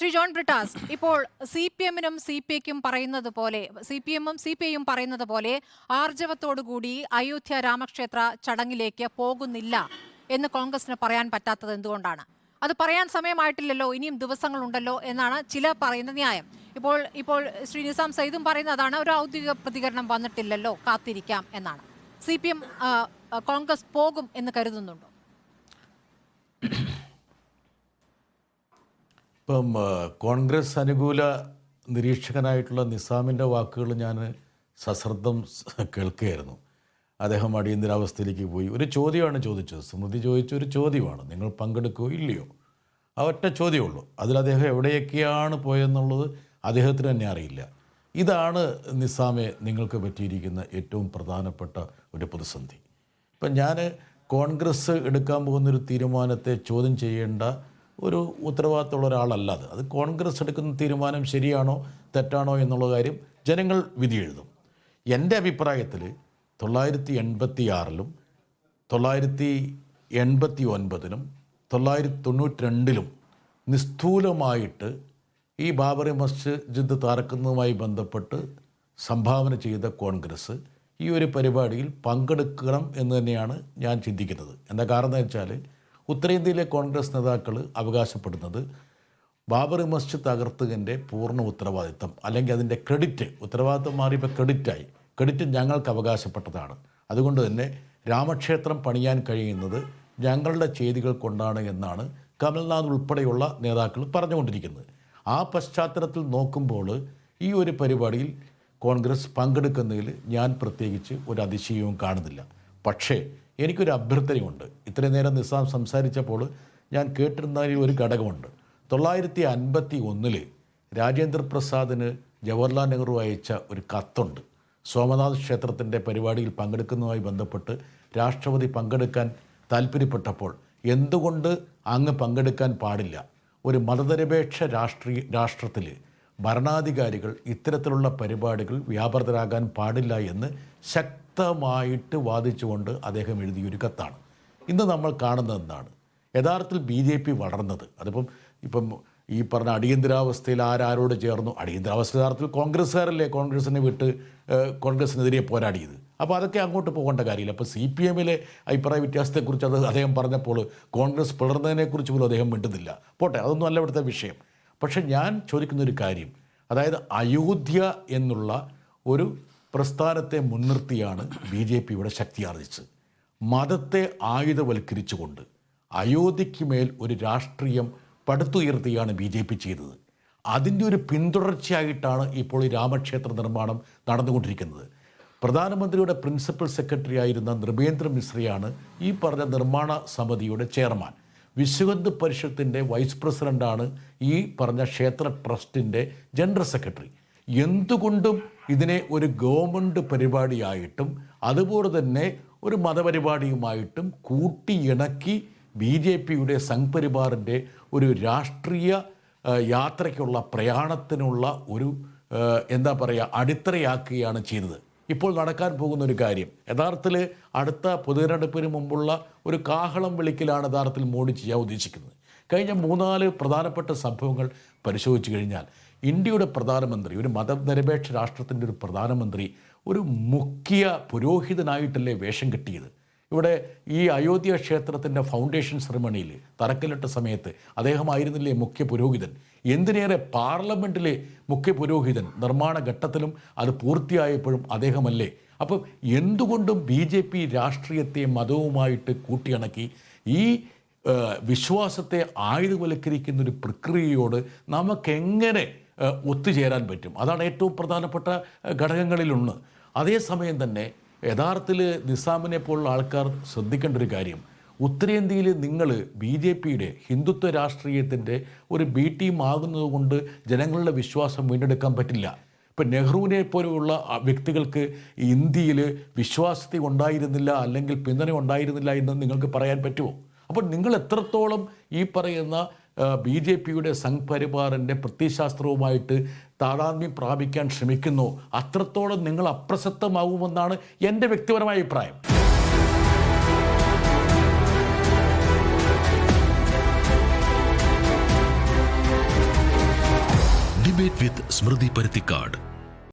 Shri John Brittas ഇപ്പോൾ C P എമ്മിനും C P ഐക്കും പറയുന്നത് പോലെ സി പി എമ്മും സി പി ഐയും പറയുന്നത് പോലെ ആർജവത്തോടുകൂടി അയോധ്യ രാമക്ഷേത്ര ചടങ്ങിലേക്ക് പോകുന്നില്ല എന്ന് കോൺഗ്രസിന് പറയാൻ പറ്റാത്തത് എന്തുകൊണ്ടാണ്? അത് പറയാൻ സമയമായിട്ടില്ലല്ലോ ഇനിയും ദിവസങ്ങളുണ്ടല്ലോ എന്നാണ് ചില പറയുന്ന ന്യായം. ഇപ്പോൾ ഇപ്പോൾ ശ്രീ നിസാം സയ്യിദും പറയുന്ന അതാണ് ഒരു ഔദ്യോഗിക പ്രതികരണം വന്നിട്ടില്ലല്ലോ കാത്തിരിക്കാം എന്നാണ്. സി പി എം കോൺഗ്രസ് പോകും എന്ന് കരുതുന്നുണ്ടോ? ഇപ്പം കോൺഗ്രസ് അനുകൂല നിരീക്ഷകനായിട്ടുള്ള നിസാമിന്റെ വാക്കുകൾ ഞാൻ സശ്രദ്ധം കേൾക്കുകയായിരുന്നു. അദ്ദേഹം അടിയന്തരാവസ്ഥയിലേക്ക് പോയി. ഒരു ചോദ്യമാണ് ചോദിച്ചത്. സ്മൃതി ചോദിച്ച ഒരു ചോദ്യമാണ്. നിങ്ങൾ പങ്കെടുക്കുകയോ ഇല്ലയോ? ആ ഒറ്റ ചോദ്യമുള്ളൂ അതിൽ അദ്ദേഹം എവിടെയൊക്കെയാണ് പോയെന്നുള്ളത് അദ്ദേഹത്തിന് തന്നെ അറിയില്ല. ഇതാണ് നിസാമെ നിങ്ങൾക്ക് പറ്റിയിരിക്കുന്ന ഏറ്റവും പ്രധാനപ്പെട്ട ഒരു പ്രതിസന്ധി. ഇപ്പം ഞാൻ കോൺഗ്രസ് എടുക്കാൻ പോകുന്നൊരു തീരുമാനത്തെ ചോദ്യം ചെയ്യേണ്ട ഒരു ഉത്തരവാദിത്തമുള്ള ഒരാളല്ല അത്. അത് കോൺഗ്രസ് എടുക്കുന്ന തീരുമാനം ശരിയാണോ തെറ്റാണോ എന്നുള്ള കാര്യം ജനങ്ങൾ വിധി എഴുതും. എന്റെ അഭിപ്രായത്തിൽ തൊള്ളായിരത്തി എൺപത്തി ആറിലും തൊള്ളായിരത്തി എൺപത്തി ഒൻപതിലും തൊള്ളായിരത്തി തൊണ്ണൂറ്റി രണ്ടിലും നിസ്തൂലമായിട്ട് ഈ ബാബറി മസ്ജിദ് തറക്കുന്നതുമായി ബന്ധപ്പെട്ട് സംഭാവന ചെയ്ത കോൺഗ്രസ് ഈ ഒരു പരിപാടിയിൽ പങ്കെടുക്കണം എന്ന് തന്നെയാണ് ഞാൻ ചിന്തിക്കുന്നത്. എന്താ കാരണം എന്ന് വെച്ചാൽ ഉത്തരേന്ത്യയിലെ കോൺഗ്രസ് നേതാക്കൾ അവകാശപ്പെടുന്നത് ബാബറി മസ്ജിദ് തകർത്തതിന്റെ പൂർണ ഉത്തരവാദിത്തം അല്ലെങ്കിൽ അതിന്റെ ക്രെഡിറ്റ് ഉത്തരവാദിത്തം മാറിയപ്പോൾ ക്രെഡിറ്റായി. ക്രെഡിറ്റ് ഞങ്ങൾക്ക് അവകാശപ്പെട്ടതാണ്. അതുകൊണ്ട് തന്നെ രാമക്ഷേത്രം പണിയാൻ കഴിയുന്നത് ഞങ്ങളുടെ ചെയ്തികൾ കൊണ്ടാണ് എന്നാണ് കമൽനാഥ് ഉൾപ്പെടെയുള്ള നേതാക്കൾ പറഞ്ഞുകൊണ്ടിരിക്കുന്നത്. ആ പശ്ചാത്തലത്തിൽ നോക്കുമ്പോൾ ഈ ഒരു പരിപാടിയിൽ കോൺഗ്രസ് പങ്കെടുക്കുന്നതിൽ ഞാൻ പ്രത്യേകിച്ച് ഒരു അതിശയവും കാണുന്നില്ല. പക്ഷേ എനിക്കൊരു അഭ്യർത്ഥനയുണ്ട്. ഇത്രയും നേരം നിസാം സംസാരിച്ചപ്പോൾ ഞാൻ കേട്ടിരുന്നതിൽ ഒരു ഘടകമുണ്ട്. തൊള്ളായിരത്തി അൻപത്തി ഒന്നിൽ രാജേന്ദ്ര പ്രസാദിന് ജവഹർലാൽ നെഹ്റു അയച്ച ഒരു കത്തുണ്ട്. സോമനാഥ് ക്ഷേത്രത്തിന്റെ പരിപാടിയിൽ പങ്കെടുക്കുന്നതുമായി ബന്ധപ്പെട്ട് രാഷ്ട്രപതി പങ്കെടുക്കാൻ താല്പര്യപ്പെട്ടപ്പോൾ എന്തുകൊണ്ട് അങ്ങ് പങ്കെടുക്കാൻ പാടില്ല? ഒരു മതനിരപേക്ഷ രാഷ്ട്രീയ രാഷ്ട്രത്തിൽ ഭരണാധികാരികൾ ഇത്തരത്തിലുള്ള പരിപാടികൾ വ്യാപൃതരാകാൻ പാടില്ല എന്ന് ശക്തമായിട്ട് വാദിച്ചുകൊണ്ട് അദ്ദേഹം എഴുതിയൊരു കത്താണ്. ഇന്ന് നമ്മൾ കാണുന്നത് എന്താണ്? യഥാർത്ഥത്തിൽ ബി ജെ പി വളർന്നത്. അതിപ്പം ഇപ്പം ഈ പറഞ്ഞ അടിയന്തരാവസ്ഥയിൽ ആരാരോട് ചേർന്നു? അടിയന്തരാവസ്ഥ യഥാർത്ഥത്തിൽ കോൺഗ്രസ്സുകാരല്ലേ? കോൺഗ്രസിനെ വിട്ട് കോൺഗ്രസ്സിനെതിരെ പോരാടിയത്. അപ്പോൾ അതൊക്കെ അങ്ങോട്ട് പോകേണ്ട കാര്യമില്ല. അപ്പോൾ സി പി എമ്മിലെ അഭിപ്രായ വ്യത്യാസത്തെക്കുറിച്ച് അത് അദ്ദേഹം പറഞ്ഞപ്പോൾ കോൺഗ്രസ് പിളർന്നതിനെക്കുറിച്ച് പോലും അദ്ദേഹം മിണ്ടുന്നില്ല. പോട്ടെ അതൊന്നും അല്ല ഇവിടുത്തെ വിഷയം. പക്ഷെ ഞാൻ ചോദിക്കുന്ന ഒരു കാര്യം. അതായത് അയോധ്യ എന്നുള്ള ഒരു പ്രസ്ഥാനത്തെ മുൻനിർത്തിയാണ് ബി ജെ പി ഇവിടെ ശക്തിയാർജിച്ചത് മതത്തെ ആയുധവൽക്കരിച്ചുകൊണ്ട് അയോധ്യയ്ക്ക് മേൽ ഒരു രാഷ്ട്രീയം പടുത്തുയർത്തിയാണ് ബി ജെ പി ചെയ്തത്. അതിന്റെ ഒരു പിന്തുടർച്ചയായിട്ടാണ് ഇപ്പോൾ ഈ രാമക്ഷേത്ര നിർമ്മാണം നടന്നുകൊണ്ടിരിക്കുന്നത്. പ്രധാനമന്ത്രിയുടെ പ്രിൻസിപ്പൽ സെക്രട്ടറി ആയിരുന്ന നൃപേന്ദ്ര മിശ്രയാണ് ഈ പറഞ്ഞ നിർമ്മാണ സമിതിയുടെ ചെയർമാൻ. വിശ്വഹിന്ദു പരിഷത്തിന്റെ വൈസ് പ്രസിഡന്റാണ് ഈ പറഞ്ഞ ക്ഷേത്ര ട്രസ്റ്റിന്റെ ജനറൽ സെക്രട്ടറി. എന്തുകൊണ്ടും ഇതിനെ ഒരു ഗവൺമെന്റ് പരിപാടിയായിട്ടും അതുപോലെ തന്നെ ഒരു മതപരിപാടിയുമായിട്ടും കൂട്ടിയിണക്കി ബി ജെ പിയുടെ സംഘ്പരിവാറിന്റെ ഒരു രാഷ്ട്രീയ യാത്രയ്ക്കുള്ള പ്രയാണത്തിനുള്ള ഒരു എന്താ പറയുക അടിത്തറയാക്കുകയാണ് ചെയ്തത്. ഇപ്പോൾ നടക്കാൻ പോകുന്ന ഒരു കാര്യം. യഥാർത്ഥത്തിൽ അടുത്ത പൊതുതെരഞ്ഞെടുപ്പിന് മുമ്പുള്ള ഒരു കാഹളം വിളിക്കലാണ് യഥാർത്ഥത്തിൽ മോഡി ചെയ്യാൻ ഉദ്ദേശിക്കുന്നത്. കഴിഞ്ഞ മൂന്നാൽ പ്രധാനപ്പെട്ട സംഭവങ്ങൾ പരിശോധിച്ചു കഴിഞ്ഞാൽ ഇന്ത്യയുടെ പ്രധാനമന്ത്രി ഒരു മതനിരപേക്ഷ രാഷ്ട്രത്തിന്റെ ഒരു പ്രധാനമന്ത്രി ഒരു മുഖ്യ പുരോഹിതനായിട്ടല്ലേ വേഷം കെട്ടിയത്. ഇവിടെ ഈ അയോധ്യ ക്ഷേത്രത്തിന്റെ ഫൗണ്ടേഷൻ സെറിമണിയിൽ തറക്കല്ലിട്ട സമയത്ത് അദ്ദേഹമായിരുന്നില്ലേ മുഖ്യ പുരോഹിതൻ? എന്തിനേറെ പാർലമെന്റിലെ മുഖ്യ പുരോഹിതൻ? നിർമ്മാണ ഘട്ടത്തിലും അത് പൂർത്തിയായപ്പോഴും അദ്ദേഹമല്ലേ? അപ്പം എന്തുകൊണ്ടും ബി ജെ പി രാഷ്ട്രീയത്തെ മതവുമായിട്ട് കൂട്ടിയിണക്കി ഈ വിശ്വാസത്തെ ആയുധവൽക്കരിക്കുന്ന ഒരു പ്രക്രിയയോട് നമുക്കെങ്ങനെ ഒത്തുചേരാൻ പറ്റും? അതാണ് ഏറ്റവും പ്രധാനപ്പെട്ട ഘടകങ്ങളിലൊന്ന്. അതേസമയം തന്നെ യഥാർത്ഥത്തിൽ നിസാമിനെ പോലുള്ള ആൾക്കാർ ശ്രദ്ധിക്കേണ്ട ഒരു കാര്യം. ഉത്തരേന്ത്യയിൽ നിങ്ങൾ ബി ജെ പിയുടെ ഹിന്ദുത്വ രാഷ്ട്രീയത്തിന്റെ ഒരു ബി ടീം ആകുന്നത് കൊണ്ട് ജനങ്ങളുടെ വിശ്വാസം വീണ്ടെടുക്കാൻ പറ്റില്ല. ഇപ്പം നെഹ്റുവിനെ പോലെയുള്ള വ്യക്തികൾക്ക് ഇന്ത്യയിൽ വിശ്വാസത്തെ ഉണ്ടായിരുന്നില്ല അല്ലെങ്കിൽ പിന്തുണ ഉണ്ടായിരുന്നില്ല എന്ന് നിങ്ങൾക്ക് പറയാൻ പറ്റുമോ? അപ്പോൾ നിങ്ങൾ എത്രത്തോളം ഈ പറയുന്ന ബി ജെ പിയുടെ സംഘ് പരിവാറിന്റെ പ്രത്യയശാസ്ത്രവുമായിട്ട് താതാത്മ്യം പ്രാപിക്കാൻ ശ്രമിക്കുന്നു. അത്രത്തോളം നിങ്ങൾ അപ്രസക്തമാകുമെന്നാണ് എന്റെ വ്യക്തിപരമായ അഭിപ്രായം. ഡിബേറ്റ് വിത്ത് സ്മൃതി പരുത്തിക്കാട്